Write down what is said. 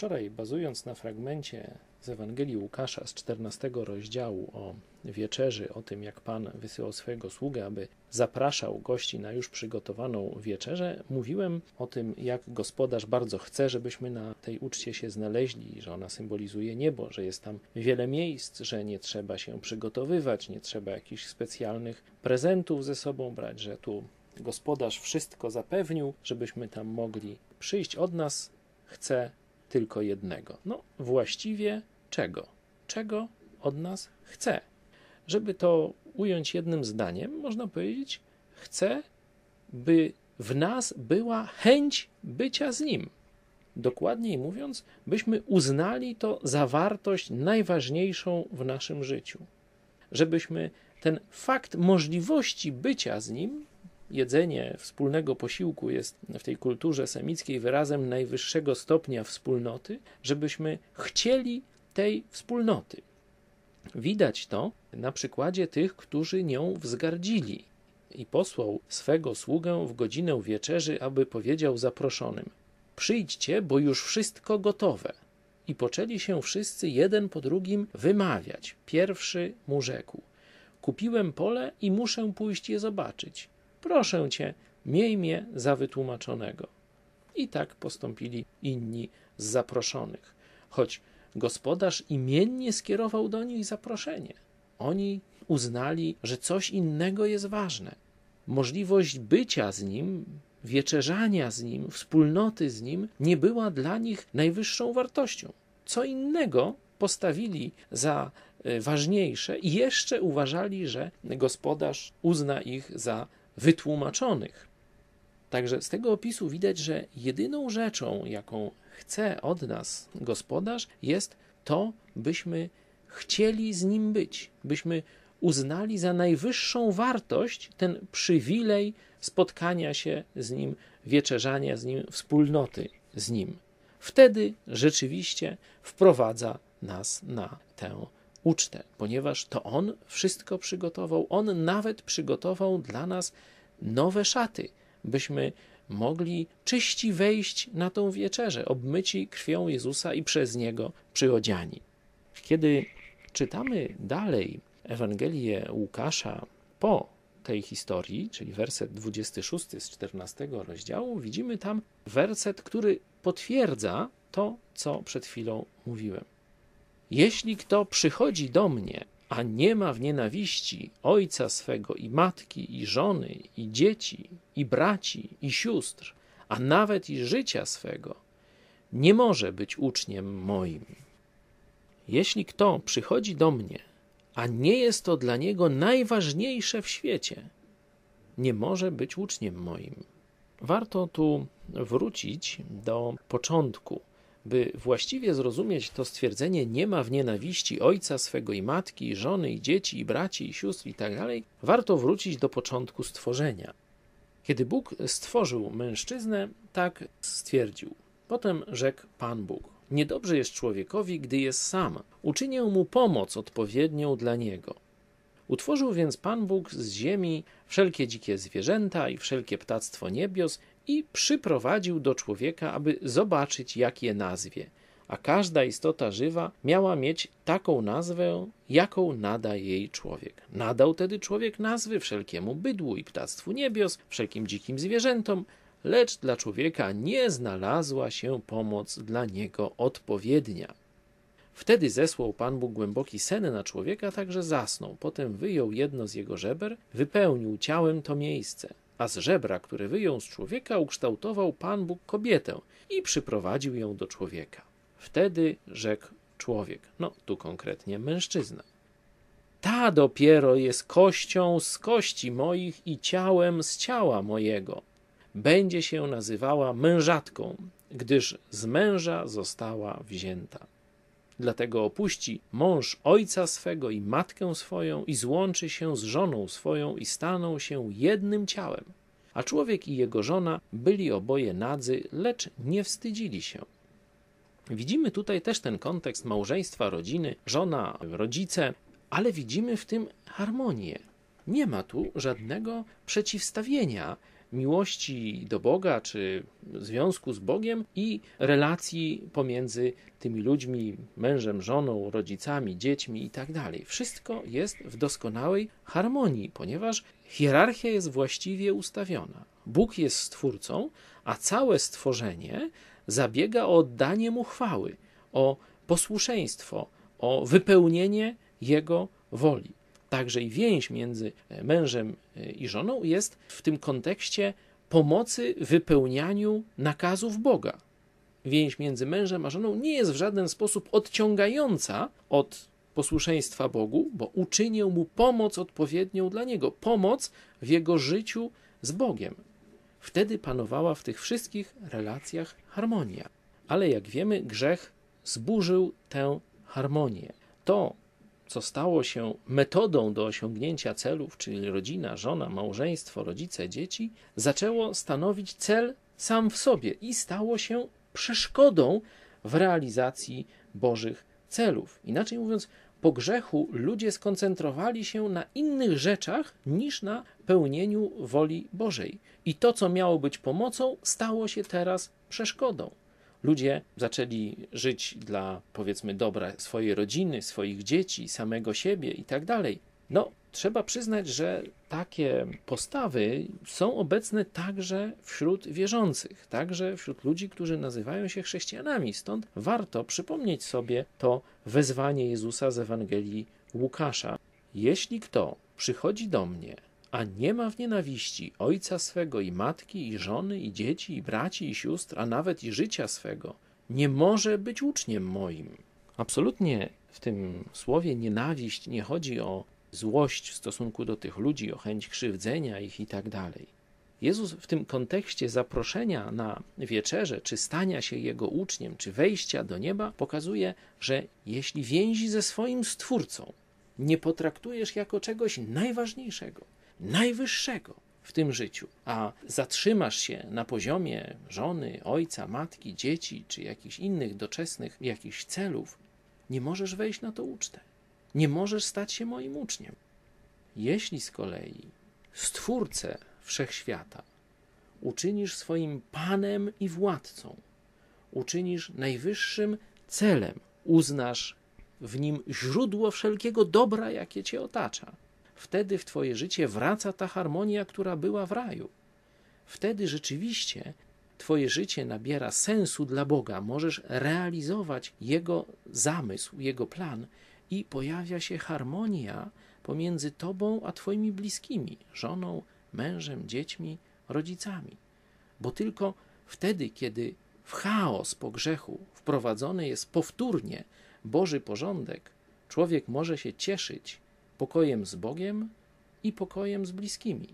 Wczoraj, bazując na fragmencie z Ewangelii Łukasza z 14 rozdziału o wieczerzy, o tym jak Pan wysyłał swojego sługę, aby zapraszał gości na już przygotowaną wieczerzę, mówiłem o tym, jak gospodarz bardzo chce, żebyśmy na tej uczcie się znaleźli, że ona symbolizuje niebo, że jest tam wiele miejsc, że nie trzeba się przygotowywać, nie trzeba jakichś specjalnych prezentów ze sobą brać, że tu gospodarz wszystko zapewnił, żebyśmy tam mogli przyjść. Od nas chce tylko jednego. No, właściwie czego? Czego od nas chce? Żeby to ująć jednym zdaniem, można powiedzieć, chce, by w nas była chęć bycia z Nim. Dokładniej mówiąc, byśmy uznali to za wartość najważniejszą w naszym życiu. Żebyśmy ten fakt możliwości bycia z Nim jedzenie wspólnego posiłku jest w tej kulturze semickiej wyrazem najwyższego stopnia wspólnoty, żebyśmy chcieli tej wspólnoty. Widać to na przykładzie tych, którzy nią wzgardzili. I posłał swego sługę w godzinę wieczerzy, aby powiedział zaproszonym: Przyjdźcie, bo już wszystko gotowe. I poczęli się wszyscy jeden po drugim wymawiać. Pierwszy mu rzekł: Kupiłem pole i muszę pójść je zobaczyć. Proszę cię, miej mnie za wytłumaczonego. I tak postąpili inni z zaproszonych, choć gospodarz imiennie skierował do nich zaproszenie. Oni uznali, że coś innego jest ważne. Możliwość bycia z nim, wieczerzania z nim, wspólnoty z nim nie była dla nich najwyższą wartością. Co innego postawili za e, ważniejsze i jeszcze uważali, że gospodarz uzna ich za wytłumaczonych. Także z tego opisu widać, że jedyną rzeczą, jaką chce od nas gospodarz, jest to, byśmy chcieli z nim być, byśmy uznali za najwyższą wartość ten przywilej spotkania się z nim, wieczerzania z nim, wspólnoty z nim. Wtedy rzeczywiście wprowadza nas na tę ucztę, ponieważ to On wszystko przygotował. On nawet przygotował dla nas nowe szaty, byśmy mogli czyści wejść na tą wieczerzę, obmyci krwią Jezusa i przez Niego przyodziani. Kiedy czytamy dalej Ewangelię Łukasza po tej historii, czyli werset 26 z 14 rozdziału, widzimy tam werset, który potwierdza to, co przed chwilą mówiłem. Jeśli kto przychodzi do mnie, a nie ma w nienawiści ojca swego i matki, i żony, i dzieci, i braci, i sióstr, a nawet i życia swego, nie może być uczniem moim. Jeśli kto przychodzi do mnie, a nie jest to dla niego najważniejsze w świecie, nie może być uczniem moim. Warto tu wrócić do początku by właściwie zrozumieć to stwierdzenie nie ma w nienawiści ojca swego i matki, i żony, i dzieci, i braci, i sióstr tak dalej, warto wrócić do początku stworzenia. Kiedy Bóg stworzył mężczyznę, tak stwierdził. Potem rzekł Pan Bóg: Niedobrze jest człowiekowi, gdy jest sam. Uczynię mu pomoc odpowiednią dla niego. Utworzył więc Pan Bóg z ziemi wszelkie dzikie zwierzęta i wszelkie ptactwo niebios i przyprowadził do człowieka, aby zobaczyć, jak je nazwie. A każda istota żywa miała mieć taką nazwę, jaką nada jej człowiek. Nadał tedy człowiek nazwy wszelkiemu bydłu i ptactwu niebios, wszelkim dzikim zwierzętom, lecz dla człowieka nie znalazła się pomoc dla niego odpowiednia. Wtedy zesłał Pan Bóg głęboki sen na człowieka, tak że zasnął. Potem wyjął jedno z jego żeber, wypełnił ciałem to miejsce a z żebra, które wyjął z człowieka, ukształtował Pan Bóg kobietę i przyprowadził ją do człowieka. Wtedy rzekł człowiek, no tu konkretnie mężczyzna. Ta dopiero jest kością z kości moich i ciałem z ciała mojego. Będzie się nazywała mężatką, gdyż z męża została wzięta. Dlatego opuści mąż ojca swego i matkę swoją i złączy się z żoną swoją i staną się jednym ciałem. A człowiek i jego żona byli oboje nadzy, lecz nie wstydzili się. Widzimy tutaj też ten kontekst małżeństwa, rodziny, żona, rodzice, ale widzimy w tym harmonię. Nie ma tu żadnego przeciwstawienia miłości do Boga, czy związku z Bogiem i relacji pomiędzy tymi ludźmi, mężem, żoną, rodzicami, dziećmi i tak. Wszystko jest w doskonałej harmonii, ponieważ hierarchia jest właściwie ustawiona. Bóg jest stwórcą, a całe stworzenie zabiega o oddanie mu chwały, o posłuszeństwo, o wypełnienie jego woli. Także i więź między mężem i żoną jest w tym kontekście pomocy wypełnianiu nakazów Boga. Więź między mężem a żoną nie jest w żaden sposób odciągająca od posłuszeństwa Bogu, bo uczynię mu pomoc odpowiednią dla niego, pomoc w jego życiu z Bogiem. Wtedy panowała w tych wszystkich relacjach harmonia. Ale jak wiemy, grzech zburzył tę harmonię. To, co stało się metodą do osiągnięcia celów, czyli rodzina, żona, małżeństwo, rodzice, dzieci, zaczęło stanowić cel sam w sobie i stało się przeszkodą w realizacji Bożych celów. Inaczej mówiąc, po grzechu ludzie skoncentrowali się na innych rzeczach niż na pełnieniu woli Bożej. I to, co miało być pomocą, stało się teraz przeszkodą. Ludzie zaczęli żyć dla, powiedzmy, dobra swojej rodziny, swoich dzieci, samego siebie i tak dalej. No, trzeba przyznać, że takie postawy są obecne także wśród wierzących, także wśród ludzi, którzy nazywają się chrześcijanami. Stąd warto przypomnieć sobie to wezwanie Jezusa z Ewangelii Łukasza. Jeśli kto przychodzi do mnie, a nie ma w nienawiści ojca swego i matki, i żony, i dzieci, i braci, i sióstr, a nawet i życia swego, nie może być uczniem moim. Absolutnie w tym słowie nienawiść nie chodzi o złość w stosunku do tych ludzi, o chęć krzywdzenia ich i tak dalej. Jezus w tym kontekście zaproszenia na wieczerzę, czy stania się jego uczniem, czy wejścia do nieba, pokazuje, że jeśli więzi ze swoim Stwórcą nie potraktujesz jako czegoś najważniejszego, najwyższego w tym życiu, a zatrzymasz się na poziomie żony, ojca, matki, dzieci, czy jakichś innych doczesnych jakichś celów, nie możesz wejść na to ucztę nie możesz stać się moim uczniem. Jeśli z kolei Stwórcę wszechświata uczynisz swoim Panem i władcą, uczynisz najwyższym celem, uznasz w nim źródło wszelkiego dobra, jakie cię otacza, wtedy w twoje życie wraca ta harmonia, która była w raju. Wtedy rzeczywiście Twoje życie nabiera sensu dla Boga, możesz realizować Jego zamysł, Jego plan i pojawia się harmonia pomiędzy tobą a twoimi bliskimi, żoną, mężem, dziećmi, rodzicami. Bo tylko wtedy, kiedy w chaos po grzechu wprowadzony jest powtórnie Boży porządek, człowiek może się cieszyć pokojem z Bogiem i pokojem z bliskimi.